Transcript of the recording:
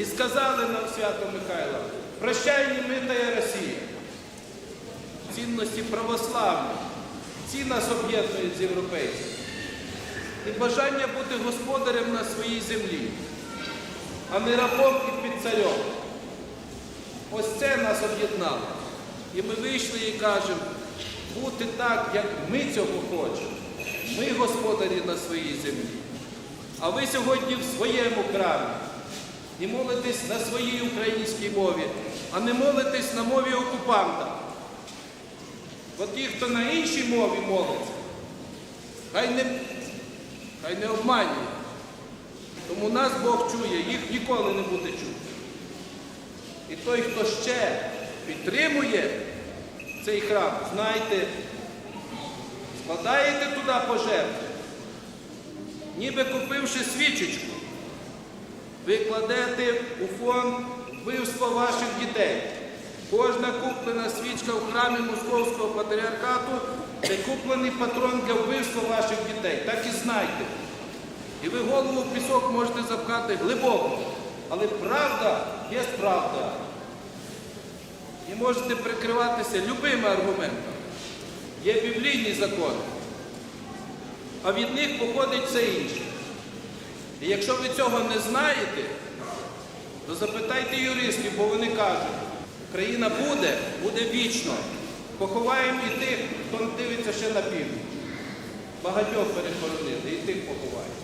і сказали нам свято Михайла, прощай немитая Росія. Цінності православні, ці нас об'єднують з європейцями. І бажання бути господарем на своїй землі, а не рабом і під царем. Ось це нас об'єднало. І ми вийшли і кажемо, бути так, як ми цього хочемо. Ми господарі на своїй землі. А ви сьогодні в своєму храмі. І молитесь на своїй українській мові, а не молитесь на мові окупанта. Бо ті, хто на іншій мові молиться, хай не, хай не обманює. Тому нас Бог чує, їх ніколи не буде чути. І той, хто ще підтримує цей храм, знайте, складаєте туди пожертви, ніби купивши свічечку, ви кладете у фонд вбивства ваших дітей. Кожна куплена свічка в храмі Московського патріархату це куплений патрон для вбивства ваших дітей. Так і знайте. І ви голову в пісок можете запхати глибоко. Але правда є правда. І можете прикриватися любими аргументами. Є біблійні закони, а від них походить все інше. І якщо ви цього не знаєте, то запитайте юристів, бо вони кажуть, країна буде, буде вічно. Поховаємо і тих, хто дивиться ще на півдні. Багатьох перехоронили, і тих поховаємо.